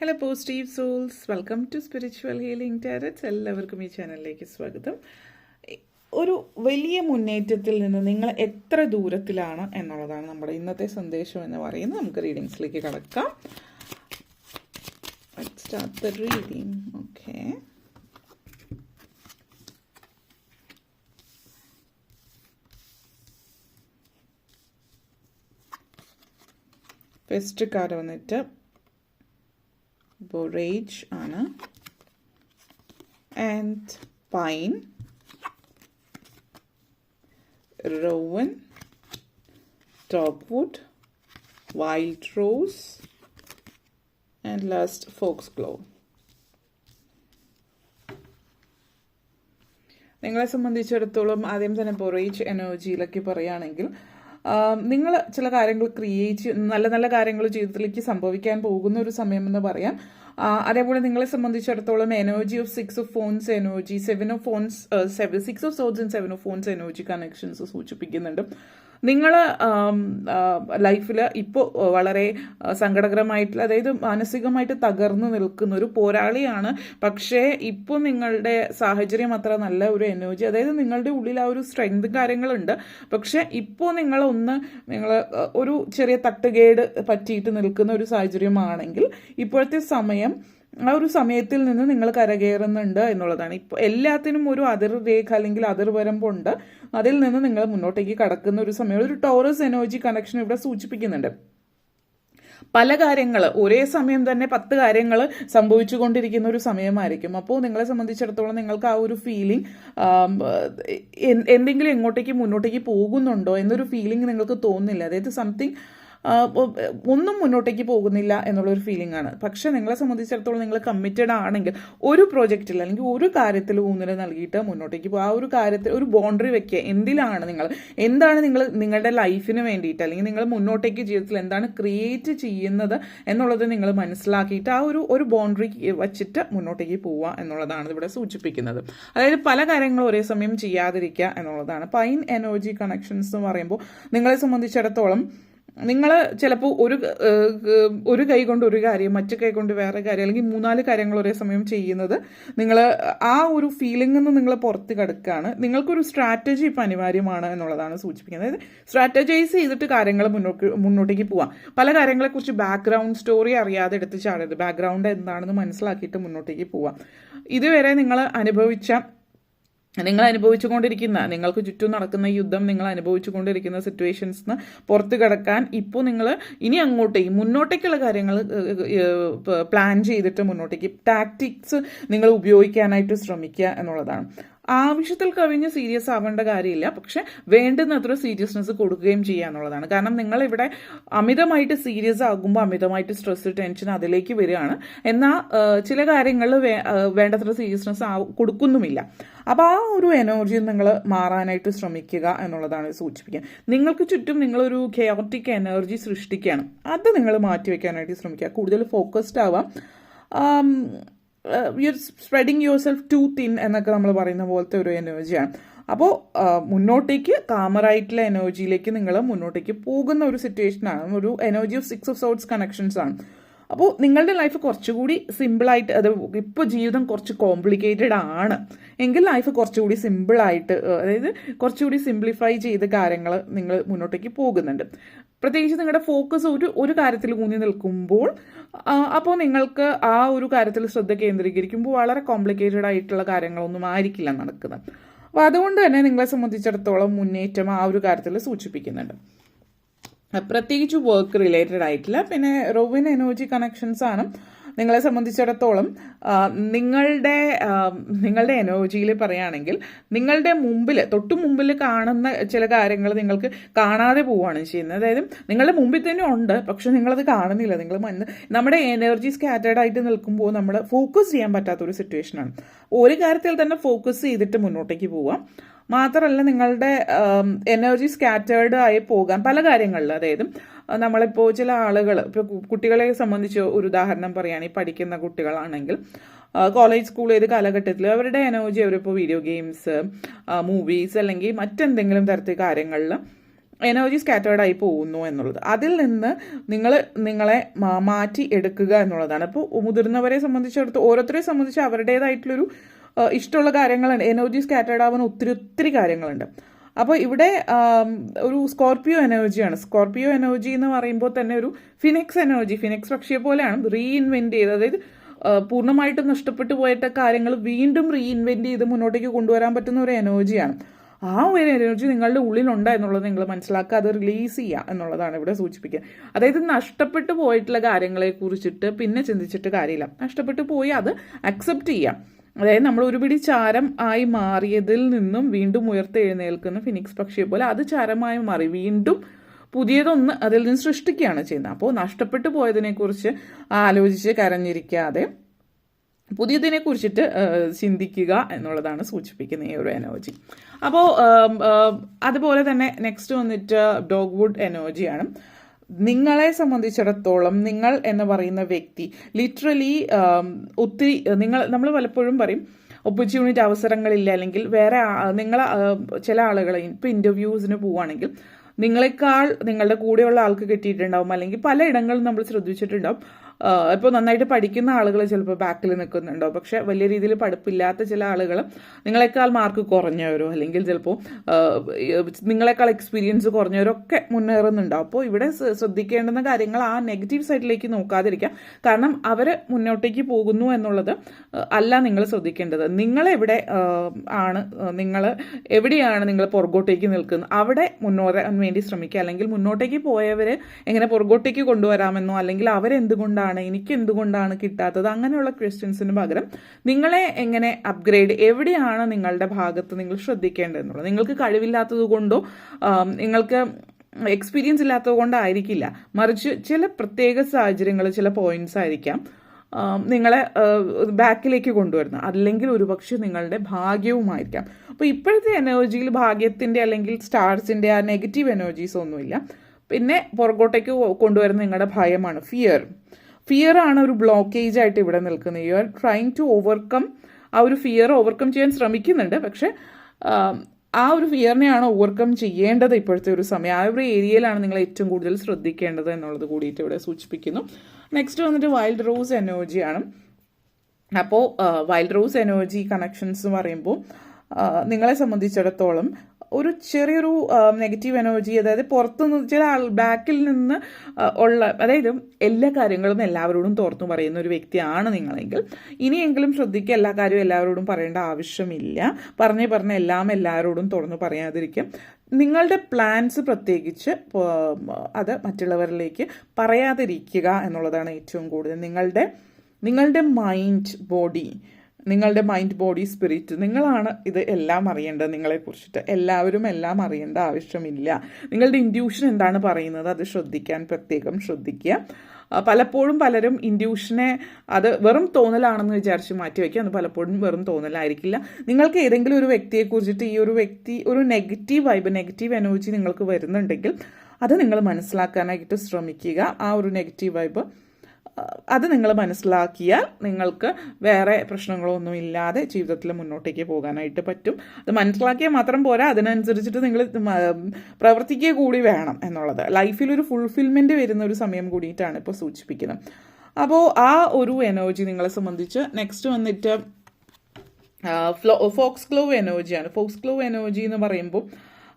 Hello positive souls welcome to spiritual healing tarots എല്ലാവർക്കും ഈ ചാനലിലേക്ക് സ്വാഗതം. ഒരു വലിയ മുന്നേറ്റത്തിൽ നിന്ന് നിങ്ങൾ എത്ര ദൂരത്തിലാണ് എന്നുള്ളതാണ് നമ്മുടെ ഇന്നത്തെ സന്ദേശം എന്ന് പറയുന്നത്. നമുക്ക് റീഡിങ്സിലേക്ക് കടക്കാം. Start reading okay first card വന്നിട്ട് ബൊറേജ് ആണ്. And pine rowan, wild rose and last fox foxglove. നിങ്ങളെ സംബന്ധിച്ചിടത്തോളം ആദ്യം തന്നെ ബൊറേജ് എനർജിയിലൊക്കെ പറയുകയാണെങ്കിൽ നിങ്ങൾ ചില കാര്യങ്ങൾ ക്രിയേറ്റ് നല്ല നല്ല കാര്യങ്ങൾ ജീവിതത്തിലേക്ക് സംഭവിക്കാൻ പോകുന്ന ഒരു സമയം എന്ന് പറയാം അതേപോലെ നിങ്ങളെ സംബന്ധിച്ചിടത്തോളം energy of six of phones energy seven of phones six of swords and seven of phones energy connections സൂചിപ്പിക്കുന്നുണ്ട്. നിങ്ങൾ ലൈഫിൽ ഇപ്പോൾ വളരെ സങ്കടകരമായിട്ടുള്ള അതായത് മാനസികമായിട്ട് തകർന്നു നിൽക്കുന്ന ഒരു പോരാളിയാണ്. പക്ഷേ ഇപ്പോൾ നിങ്ങളുടെ സാഹചര്യം അത്ര നല്ല ഒരു എനർജി അതായത് നിങ്ങളുടെ ഉള്ളിൽ ആ ഒരു സ്ട്രെങ്ത് കാര്യങ്ങളുണ്ട്. പക്ഷേ ഇപ്പോൾ നിങ്ങളൊന്ന് നിങ്ങൾ ഒരു ചെറിയ തട്ടുകേട് പറ്റിയിട്ട് നിൽക്കുന്ന ഒരു സാഹചര്യമാണെങ്കിൽ ഇപ്പോഴത്തെ സമയം ആ ഒരു സമയത്തിൽ നിന്ന് നിങ്ങൾ കരകയറുന്നുണ്ട് എന്നുള്ളതാണ്. ഇപ്പോൾ എല്ലാത്തിനും ഒരു അതിർരേഖ അല്ലെങ്കിൽ അതിർവരമ്പുണ്ട് അതിൽ നിന്ന് നിങ്ങൾ മുന്നോട്ടേക്ക് കടക്കുന്ന ഒരു സമയം. ഒരു ടോറസ് എനർജി കണക്ഷൻ ഇവിടെ സൂചിപ്പിക്കുന്നുണ്ട്. പല കാര്യങ്ങൾ ഒരേ സമയം തന്നെ പത്ത് കാര്യങ്ങൾ സംഭവിച്ചുകൊണ്ടിരിക്കുന്ന ഒരു സമയമായിരിക്കും. അപ്പോൾ നിങ്ങളെ സംബന്ധിച്ചിടത്തോളം നിങ്ങൾക്ക് ആ ഒരു ഫീലിംഗ് എന്തെങ്കിലും എങ്ങോട്ടേക്ക് മുന്നോട്ടേക്ക് പോകുന്നുണ്ടോ എന്നൊരു ഫീലിംഗ് നിങ്ങൾക്ക് തോന്നുന്നില്ല. അതായത് സംതിങ് ഒന്നും മുന്നോട്ടേക്ക് പോകുന്നില്ല എന്നുള്ളൊരു ഫീലിംഗ് ആണ്. പക്ഷെ നിങ്ങളെ സംബന്ധിച്ചിടത്തോളം നിങ്ങൾ കമ്മിറ്റഡ് ആണെങ്കിൽ ഒരു പ്രോജക്റ്റിൽ അല്ലെങ്കിൽ ഒരു കാര്യത്തിൽ ഊന്നൽ നൽകിയിട്ട് മുന്നോട്ടേക്ക് പോകുക ആ ഒരു കാര്യത്തിൽ ഒരു ബൗണ്ടറി വെക്കുക. എന്തിലാണ് നിങ്ങൾ എന്താണ് നിങ്ങൾ നിങ്ങളുടെ ലൈഫിന് വേണ്ടിയിട്ട് അല്ലെങ്കിൽ നിങ്ങൾ മുന്നോട്ടേക്ക് ജീവിതത്തിൽ എന്താണ് ക്രിയേറ്റ് ചെയ്യുന്നത് എന്നുള്ളത് നിങ്ങൾ മനസ്സിലാക്കിയിട്ട് ആ ഒരു ഒരു ബൗണ്ടറി വച്ചിട്ട് മുന്നോട്ടേക്ക് പോവുക എന്നുള്ളതാണ് ഇവിടെ സൂചിപ്പിക്കുന്നത്. അതായത് പല കാര്യങ്ങളും ഒരേ സമയം ചെയ്യാതിരിക്കുക എന്നുള്ളതാണ്. പൈൻ എനർജി കണക്ഷൻസ് എന്ന് പറയുമ്പോൾ നിങ്ങളെ സംബന്ധിച്ചിടത്തോളം നിങ്ങൾ ചിലപ്പോൾ ഒരു ഒരു കൈ കൊണ്ട് ഒരു കാര്യം മറ്റു കൈ കൊണ്ട് വേറെ കാര്യം അല്ലെങ്കിൽ മൂന്നാൽ കാര്യങ്ങൾ ഒരേ സമയം ചെയ്യുന്നത് നിങ്ങൾ ആ ഒരു ഫീലിംഗിൽ നിന്ന് നിങ്ങൾ പുറത്ത് കിടക്കുകയാണ് നിങ്ങൾക്കൊരു സ്ട്രാറ്റജി ഇപ്പം അനിവാര്യമാണ് എന്നുള്ളതാണ് സൂചിപ്പിക്കുന്നത്. അതായത് സ്ട്രാറ്റജൈസ് ചെയ്തിട്ട് കാര്യങ്ങൾ മുന്നോട്ട് മുന്നോട്ടേക്ക് പോവാം. പല കാര്യങ്ങളെക്കുറിച്ച് ബാക്ക്ഗ്രൗണ്ട് സ്റ്റോറി അറിയാതെ എടുത്ത് ചാടരുത്. ബാക്ക്ഗ്രൗണ്ട് എന്താണെന്ന് മനസ്സിലാക്കിയിട്ട് മുന്നോട്ടേക്ക് പോവാം. ഇതുവരെ നിങ്ങൾ അനുഭവിച്ച നിങ്ങൾ അനുഭവിച്ചുകൊണ്ടിരിക്കുന്ന നിങ്ങൾക്ക് ചുറ്റും നടക്കുന്ന യുദ്ധം നിങ്ങൾ അനുഭവിച്ചുകൊണ്ടിരിക്കുന്ന സിറ്റുവേഷൻസ് നിന്ന് പുറത്തു കിടക്കാൻ ഇപ്പോൾ നിങ്ങൾ ഇനി അങ്ങോട്ടേക്ക് മുന്നോട്ടേക്കുള്ള കാര്യങ്ങൾ പ്ലാൻ ചെയ്തിട്ട് മുന്നോട്ടേക്ക് ടാക്ടിക്സ് നിങ്ങൾ ഉപയോഗിക്കാനായിട്ട് ശ്രമിക്കുക എന്നുള്ളതാണ്. ആവശ്യത്തിൽ കവിഞ്ഞ് സീരിയസ് ആവേണ്ട കാര്യമില്ല. പക്ഷെ വേണ്ടുന്നത്ര സീരിയസ്നെസ് കൊടുക്കുകയും ചെയ്യുക എന്നുള്ളതാണ് കാരണം നിങ്ങൾ ഇവിടെ അമിതമായിട്ട് സീരിയസ് ആകുമ്പോൾ അമിതമായിട്ട് സ്ട്രെസ് ടെൻഷൻ അതിലേക്ക് വരികയാണ്. എന്നാൽ ചില കാര്യങ്ങളിൽ വേണ്ടത്ര സീരിയസ്നെസ് കൊടുക്കുന്നുമില്ല. അപ്പോൾ ആ ഒരു എനർജി നിങ്ങൾ മാറാനായിട്ട് ശ്രമിക്കുക എന്നുള്ളതാണ് സൂചിപ്പിക്കുക. നിങ്ങൾക്ക് ചുറ്റും നിങ്ങളൊരു കെയോട്ടിക് എനർജി സൃഷ്ടിക്കുകയാണ്. അത് നിങ്ങൾ മാറ്റിവെക്കാനായിട്ട് ശ്രമിക്കുക. കൂടുതൽ ഫോക്കസ്ഡ് ആവാം. You spreading yourself too thin എന്നൊക്കെ നമ്മൾ പറയുന്ന പോലത്തെ ഒരു എനർജിയാണ് അപ്പോൾ മുന്നോട്ടേക്ക് കാമറായിട്ടുള്ള എനർജിയിലേക്ക് നിങ്ങൾ മുന്നോട്ടേക്ക് പോകുന്ന ഒരു സിറ്റുവേഷനാണ് ഒരു energy of six of swords connections ആണ്. അപ്പോൾ നിങ്ങളുടെ ലൈഫ് കുറച്ചുകൂടി സിമ്പിളായിട്ട് അത് ഇപ്പോൾ ജീവിതം കുറച്ച് കോംപ്ലിക്കേറ്റഡ് ആണ്. എങ്കിൽ ലൈഫ് കുറച്ചുകൂടി സിമ്പിളായിട്ട് അതായത് കുറച്ചുകൂടി സിംപ്ലിഫൈ ചെയ്ത കാര്യങ്ങൾ നിങ്ങൾ മുന്നോട്ടേക്ക് പോകുന്നുണ്ട്. പ്രത്യേകിച്ച് നിങ്ങളുടെ ഫോക്കസ് ഒരു ഒരു കാര്യത്തിൽ ഊന്നി നിൽക്കുമ്പോൾ അപ്പോൾ നിങ്ങൾക്ക് ആ ഒരു കാര്യത്തിൽ ശ്രദ്ധ കേന്ദ്രീകരിക്കുമ്പോൾ വളരെ കോംപ്ലിക്കേറ്റഡ് ആയിട്ടുള്ള കാര്യങ്ങളൊന്നും ആയിരിക്കില്ല നടക്കുന്നത്. അപ്പോൾ അതുകൊണ്ട് തന്നെ നിങ്ങളെ സംബന്ധിച്ചിടത്തോളം മുന്നേറ്റം ആ ഒരു കാര്യത്തിൽ സൂചിപ്പിക്കുന്നുണ്ട്. പ്രത്യേകിച്ച് വർക്ക് റിലേറ്റഡ് ആയിട്ടില്ല. പിന്നെ റോവിൻ എനർജി കണക്ഷൻസ് ആണ്. നിങ്ങളെ സംബന്ധിച്ചിടത്തോളം നിങ്ങളുടെ നിങ്ങളുടെ എനർജിയിൽ പറയുകയാണെങ്കിൽ നിങ്ങളുടെ മുമ്പിൽ തൊട്ടു മുമ്പിൽ കാണുന്ന ചില കാര്യങ്ങൾ നിങ്ങൾക്ക് കാണാതെ പോവുകയാണ് ചെയ്യുന്നത്. അതായത് നിങ്ങളുടെ മുമ്പിൽ തന്നെ ഉണ്ട് പക്ഷെ നിങ്ങളത് കാണുന്നില്ല. നിങ്ങൾ നമ്മുടെ എനർജി സ്കാറ്റേഡ് ആയിട്ട് നിൽക്കുമ്പോൾ നമ്മൾ ഫോക്കസ് ചെയ്യാൻ പറ്റാത്ത ഒരു സിറ്റുവേഷനാണ് ഒരു കാര്യത്തിൽ തന്നെ ഫോക്കസ് ചെയ്തിട്ട് മുന്നോട്ടേക്ക് പോവാം മാത്രമല്ല നിങ്ങളുടെ എനർജി സ്കാറ്റേർഡ് ആയി പോകാൻ പല കാര്യങ്ങളിൽ അതായത് നമ്മളിപ്പോൾ ചില ആളുകൾ ഇപ്പോൾ കുട്ടികളെ സംബന്ധിച്ച് ഒരു ഉദാഹരണം പറയുകയാണെങ്കിൽ പഠിക്കുന്ന കുട്ടികളാണെങ്കിൽ കോളേജ് സ്കൂൾ ഏത് കാലഘട്ടത്തിൽ അവരുടെ എനർജി അവരിപ്പോൾ വീഡിയോ ഗെയിംസ് മൂവീസ് അല്ലെങ്കിൽ മറ്റെന്തെങ്കിലും തരത്തിൽ കാര്യങ്ങളിൽ എനർജി സ്കാറ്റേർഡ് ആയി പോകുന്നു എന്നുള്ളത്. അതിൽ നിന്ന് നിങ്ങൾ നിങ്ങളെ മാറ്റി എടുക്കുക എന്നുള്ളതാണ്. അപ്പോൾ മുതിർന്നവരെ സംബന്ധിച്ചിടത്ത് ഓരോരുത്തരെ സംബന്ധിച്ച് അവരുടേതായിട്ടുള്ളൊരു ഇഷ്ടമുള്ള കാര്യങ്ങളുണ്ട് എനർജി സ്കാറ്റേർഡ് ആവുന്ന ഒത്തിരി ഒത്തിരി കാര്യങ്ങളുണ്ട്. അപ്പോൾ ഇവിടെ ഒരു സ്കോർപിയോ എനർജിയാണ്. സ്കോർപിയോ എനർജി എന്ന് പറയുമ്പോൾ തന്നെ ഒരു ഫിനിക്സ് എനർജി. ഫിനിക്സ് പക്ഷിയെ പോലെയാണ് റീഇൻവെന്റ് ചെയ്ത് അതായത് പൂർണമായിട്ട് നഷ്ടപ്പെട്ടു പോയിട്ട കാര്യങ്ങൾ വീണ്ടും റീഇൻവെന്റ് ചെയ്ത് മുന്നോട്ടേക്ക് കൊണ്ടുവരാൻ പറ്റുന്ന ഒരു എനർജിയാണ്. ആ ഒരു എനർജി നിങ്ങളുടെ ഉള്ളിലുണ്ട് എന്നുള്ളത് നിങ്ങൾ മനസ്സിലാക്കുക. അത് റിലീസ് ചെയ്യുക എന്നുള്ളതാണ് ഇവിടെ സൂചിപ്പിക്കുക. അതായത് നഷ്ടപ്പെട്ടു പോയിട്ടുള്ള കാര്യങ്ങളെ കുറിച്ചിട്ട് പിന്നെ ചിന്തിച്ചിട്ട് കാര്യമില്ല. നഷ്ടപ്പെട്ടു പോയി അത് അക്സെപ്റ്റ് ചെയ്യാം അതായത് നമ്മൾ ഒരുപിടി ചാരം ആയി മാറിയതിൽ നിന്നും വീണ്ടും ഉയർത്തെഴുന്നേൽക്കുന്ന ഫിനിക്സ് പക്ഷിയെ പോലെ അത് ചാരമായി മാറി. വീണ്ടും പുതിയതൊന്ന് അതിൽ നിന്ന് സൃഷ്ടിക്കുകയാണ് ചെയ്യുന്നത്. അപ്പോൾ നഷ്ടപ്പെട്ടു പോയതിനെക്കുറിച്ച് ആലോചിച്ച് കരഞ്ഞിരിക്കാതെ പുതിയതിനെ കുറിച്ചിട്ട് ചിന്തിക്കുക എന്നുള്ളതാണ് സൂചിപ്പിക്കുന്ന ഈ ഒരു എനർജി അപ്പോൾ അതുപോലെ തന്നെ നെക്സ്റ്റ് വന്നിട്ട് ഡോഗ്വുഡ് എനർജിയാണ് നിങ്ങളെ സംബന്ധിച്ചിടത്തോളം നിങ്ങൾ എന്ന് പറയുന്ന വ്യക്തി ലിറ്ററലി ഒത്തിരി നിങ്ങൾ നമ്മൾ പലപ്പോഴും പറയും ഓപ്പർച്യൂണിറ്റി അവസരങ്ങളില്ല അല്ലെങ്കിൽ വേറെ നിങ്ങൾ ചില ആളുകളെ ഇപ്പോൾ ഇന്റർവ്യൂസിന് പോവുകയാണെങ്കിൽ നിങ്ങളെക്കാൾ നിങ്ങളുടെ കൂടെയുള്ള ആൾക്ക് കിട്ടിയിട്ടുണ്ടാവും അല്ലെങ്കിൽ പല ഇടങ്ങളും നമ്മൾ ശ്രദ്ധിച്ചിട്ടുണ്ടാവും. ഇപ്പോൾ നന്നായിട്ട് പഠിക്കുന്ന ആളുകൾ ചിലപ്പോൾ ബാക്കിൽ നിൽക്കുന്നുണ്ടോ പക്ഷെ വലിയ രീതിയിൽ പഠിപ്പില്ലാത്ത ചില ആളുകൾ നിങ്ങളെക്കാൾ മാർക്ക് കുറഞ്ഞവരോ അല്ലെങ്കിൽ ചിലപ്പോൾ നിങ്ങളെക്കാൾ എക്സ്പീരിയൻസ് കുറഞ്ഞവരൊക്കെ മുന്നേറുന്നുണ്ടോ? അപ്പോൾ ഇവിടെ ശ്ര- ശ്രദ്ധിക്കേണ്ടുന്ന കാര്യങ്ങൾ ആ നെഗറ്റീവ് സൈഡിലേക്ക് നോക്കാതിരിക്കാം. കാരണം അവർ മുന്നോട്ടേക്ക് പോകുന്നു എന്നുള്ളത് അല്ല നിങ്ങൾ ശ്രദ്ധിക്കേണ്ടത്. നിങ്ങളെവിടെ ആണ് നിങ്ങൾ എവിടെയാണ് നിങ്ങൾ പുറകോട്ടേക്ക് നിൽക്കുന്നത്? അവിടെ മുന്നോറാൻ വേണ്ടി ശ്രമിക്കുക. അല്ലെങ്കിൽ മുന്നോട്ടേക്ക് പോയവരെ എങ്ങനെ പുറകോട്ടേക്ക് കൊണ്ടുവരാമെന്നോ അല്ലെങ്കിൽ അവരെന്തുകൊണ്ടാണ് എനിക്ക് എന്തുകൊണ്ടാണ് കിട്ടാത്തത്? അങ്ങനെയുള്ള ക്വസ്റ്റ്യൻസിന് പകരം നിങ്ങളെ എങ്ങനെ അപ്ഗ്രേഡ് എവിടെയാണ് നിങ്ങളുടെ ഭാഗത്ത് നിങ്ങൾ ശ്രദ്ധിക്കേണ്ടതെന്നുള്ളത്? നിങ്ങൾക്ക് കഴിവില്ലാത്തത് കൊണ്ടോ നിങ്ങൾക്ക് എക്സ്പീരിയൻസ് ഇല്ലാത്തത് കൊണ്ടായിരിക്കില്ല മറിച്ച് ചില പ്രത്യേക സാഹചര്യങ്ങൾ ചില പോയിന്റ്സ് ആയിരിക്കാം നിങ്ങളെ ബാക്കിലേക്ക് കൊണ്ടുവരുന്നത്. അല്ലെങ്കിൽ ഒരുപക്ഷെ നിങ്ങളുടെ ഭാഗ്യവുമായിരിക്കാം. അപ്പോൾ ഇപ്പോഴത്തെ എനർജിയിൽ ഭാഗ്യത്തിന്റെ അല്ലെങ്കിൽ സ്റ്റാർസിന്റെ ആ നെഗറ്റീവ് എനർജീസ് ഒന്നുമില്ല. പിന്നെ പുറകോട്ടേക്ക് കൊണ്ടുവരുന്ന നിങ്ങളുടെ ഭയമാണ് ഫിയർ ഫിയർ ആണ് ഒരു ബ്ലോക്കേജ് ആയിട്ട് ഇവിടെ നിൽക്കുന്നത്. You are trying to overcome ആ ഒരു ഫിയർ ഓവർകം ചെയ്യാൻ ശ്രമിക്കുന്നുണ്ട്. പക്ഷെ ആ ഒരു ഫിയറിനെയാണ് ഓവർകം ചെയ്യേണ്ടത് ഇപ്പോഴത്തെ ഒരു സമയം. ആ ഒരു ഏരിയയിലാണ് നിങ്ങൾ ഏറ്റവും കൂടുതൽ ശ്രദ്ധിക്കേണ്ടത് എന്നുള്ളത് കൂടിയിട്ട് ഇവിടെ സൂചിപ്പിക്കുന്നു. നെക്സ്റ്റ് വന്നിട്ട് വൈൽഡ് റോസ് എനർജിയാണ് അപ്പോൾ വൈൽഡ് റോസ് എനർജി കണക്ഷൻസ് എന്ന് പറയുമ്പോൾ നിങ്ങളെ സംബന്ധിച്ചിടത്തോളം ഒരു ചെറിയൊരു നെഗറ്റീവ് എനർജി അതായത് പുറത്തുനിന്ന് ചില ആൾ ബാക്കിൽ നിന്ന് ഉള്ള അതായത് എല്ലാ കാര്യങ്ങളും എല്ലാവരോടും തുറന്നു പറയുന്ന ഒരു വ്യക്തിയാണ് നിങ്ങളെങ്കിൽ. ഇനിയെങ്കിലും ശ്രദ്ധിക്കുക എല്ലാ കാര്യവും എല്ലാവരോടും പറയേണ്ട ആവശ്യമില്ല. പറഞ്ഞ് പറഞ്ഞ് എല്ലാം എല്ലാവരോടും തുറന്നു പറയാതിരിക്കും. നിങ്ങളുടെ പ്ലാൻസ് പ്രത്യേകിച്ച് അത് മറ്റുള്ളവരിലേക്ക് പറയാതിരിക്കുക എന്നുള്ളതാണ് ഏറ്റവും കൂടുതൽ. നിങ്ങളുടെ നിങ്ങളുടെ മൈൻഡ് ബോഡി നിങ്ങളുടെ മൈൻഡ് ബോഡി സ്പിരിറ്റ് നിങ്ങളാണ് ഇത് എല്ലാം അറിയേണ്ടത് നിങ്ങളെ കുറിച്ചിട്ട് എല്ലാവരും എല്ലാം അറിയേണ്ട ആവശ്യമില്ല. നിങ്ങളുടെ ഇൻഡ്യൂഷൻ എന്താണ് പറയുന്നത്? അത് ശ്രദ്ധിക്കാൻ പ്രത്യേകം ശ്രദ്ധിക്കുക. പലപ്പോഴും പലരും ഇൻഡ്യൂഷനെ അത് വെറും തോന്നലാണെന്ന് വിചാരിച്ച് മാറ്റി വയ്ക്കുക അത് പലപ്പോഴും വെറും തോന്നലായിരിക്കില്ല. നിങ്ങൾക്ക് ഏതെങ്കിലും ഒരു വ്യക്തിയെ കുറിച്ചിട്ട് ഈ ഒരു വ്യക്തി ഒരു നെഗറ്റീവ് വൈബ് നെഗറ്റീവ് എനർജി നിങ്ങൾക്ക് വരുന്നുണ്ടെങ്കിൽ അത് നിങ്ങൾ മനസ്സിലാക്കാനായിട്ട് ശ്രമിക്കുക. ആ ഒരു നെഗറ്റീവ് വൈബ് അത് നിങ്ങൾ മനസ്സിലാക്കിയാൽ നിങ്ങൾക്ക് വേറെ പ്രശ്നങ്ങളൊന്നും ഇല്ലാതെ ജീവിതത്തിൽ മുന്നോട്ടേക്ക് പോകാനായിട്ട് പറ്റും. അത് മനസ്സിലാക്കിയാൽ മാത്രം പോരാ അതിനനുസരിച്ചിട്ട് നിങ്ങൾ പ്രവർത്തിക്കുക കൂടി വേണം എന്നുള്ളത്. ലൈഫിൽ ഒരു ഫുൾഫിൽമെന്റ് വരുന്ന ഒരു സമയം കൂടിയിട്ടാണ് ഇപ്പോൾ സൂചിപ്പിക്കുന്നത്. അപ്പോൾ ആ ഒരു എനർജി നിങ്ങളെ സംബന്ധിച്ച് നെക്സ്റ്റ് വന്നിട്ട് ഫ്ലോ ഫോക്സ് ഗ്ലോ എനർജിയാണ് ഫോക്സ് ഗ്ലോ എനർജി എന്ന് പറയുമ്പോൾ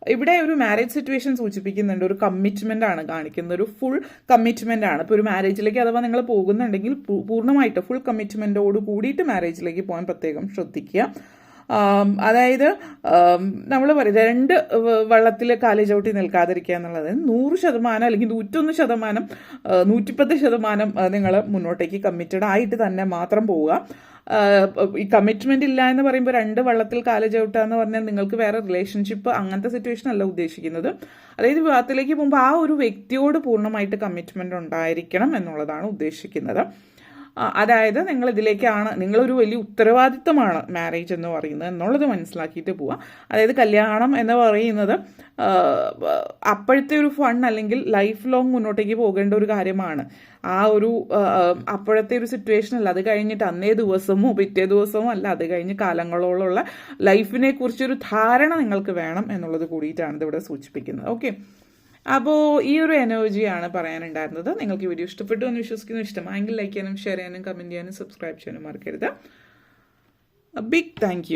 ഇവിടെ ഒരു മാരേജ് സിറ്റുവേഷൻ സൂചിപ്പിക്കുന്നുണ്ട്. ഒരു കമ്മിറ്റ്മെന്റ് ആണ് കാണിക്കുന്നത്. ഒരു ഫുൾ കമ്മിറ്റ്മെന്റ് ആണ്. ഇപ്പോൾ ഒരു മാരേജിലേക്ക് അഥവാ നിങ്ങൾ പോകുന്നുണ്ടെങ്കിൽ പൂർണമായിട്ട് ഫുൾ കമ്മിറ്റ്മെന്റോട് കൂടിയിട്ട് മാരേജിലേക്ക് പോകാൻ പ്രത്യേകം ശ്രദ്ധിക്കുക. അതായത് നമ്മൾ പറയുന്നത് രണ്ട് വള്ളത്തിൽ കാലി ചവിട്ടി നിൽക്കാതിരിക്കുക എന്നുള്ളത് നൂറ് ശതമാനം അല്ലെങ്കിൽ നൂറ്റൊന്ന് ശതമാനം നൂറ്റിപ്പത്ത് ശതമാനം നിങ്ങൾ മുന്നോട്ടേക്ക് കമ്മിറ്റഡ് ആയിട്ട് തന്നെ മാത്രം പോവുക. ഈ കമ്മിറ്റ്മെന്റ് ഇല്ല എന്ന് പറയുമ്പോൾ രണ്ട് വള്ളത്തിൽ കാല ചവിട്ടുക എന്ന് പറഞ്ഞാൽ നിങ്ങൾക്ക് വേറെ റിലേഷൻഷിപ്പ് അങ്ങനത്തെ സിറ്റുവേഷൻ അല്ല ഉദ്ദേശിക്കുന്നത്. അതായത് വിവാഹത്തിലേക്ക് പോകുമ്പോൾ ആ ഒരു വ്യക്തിയോട് പൂർണമായിട്ട് കമ്മിറ്റ്മെന്റ് ഉണ്ടായിരിക്കണം എന്നുള്ളതാണ് ഉദ്ദേശിക്കുന്നത്. അതായത് നിങ്ങൾ ഇതിലേക്കാണ് നിങ്ങളൊരു വലിയ ഉത്തരവാദിത്തമാണ് മാരേജ് എന്ന് പറയുന്നത് എന്നുള്ളത് മനസ്സിലാക്കിയിട്ട് പോവുക അതായത് കല്യാണം എന്ന് പറയുന്നത് അപ്പോഴത്തെ ഒരു ഫൺ അല്ലെങ്കിൽ ലൈഫ് ലോങ് മുന്നോട്ടേക്ക് പോകേണ്ട ഒരു കാര്യമാണ്. ആ ഒരു അപ്പോഴത്തെ ഒരു സിറ്റുവേഷൻ അല്ല. അത് കഴിഞ്ഞിട്ട് അന്നേ ദിവസമോ പിറ്റേ ദിവസമോ അല്ല. അത് കഴിഞ്ഞ് കാലങ്ങളോളമുള്ള ലൈഫിനെ കുറിച്ചൊരു ധാരണ നിങ്ങൾക്ക് വേണം എന്നുള്ളത് കൂടിയിട്ടാണ് ഇതിവിടെ സൂചിപ്പിക്കുന്നത്. ഓക്കെ അപ്പോൾ ഈ ഒരു എനർജിയാണ് പറയാനുണ്ടായിരുന്നത്. നിങ്ങൾക്ക് വീഡിയോ ഇഷ്ടപ്പെട്ടു എന്ന് വിശ്വസിക്കുന്നു. ഇഷ്ടമായെങ്കിൽ ലൈക്ക് ചെയ്യാനും ഷെയർ ചെയ്യാനും കമന്റ് ചെയ്യാനും സബ്സ്ക്രൈബ് ചെയ്യാനും മറക്കരുത്. Big thank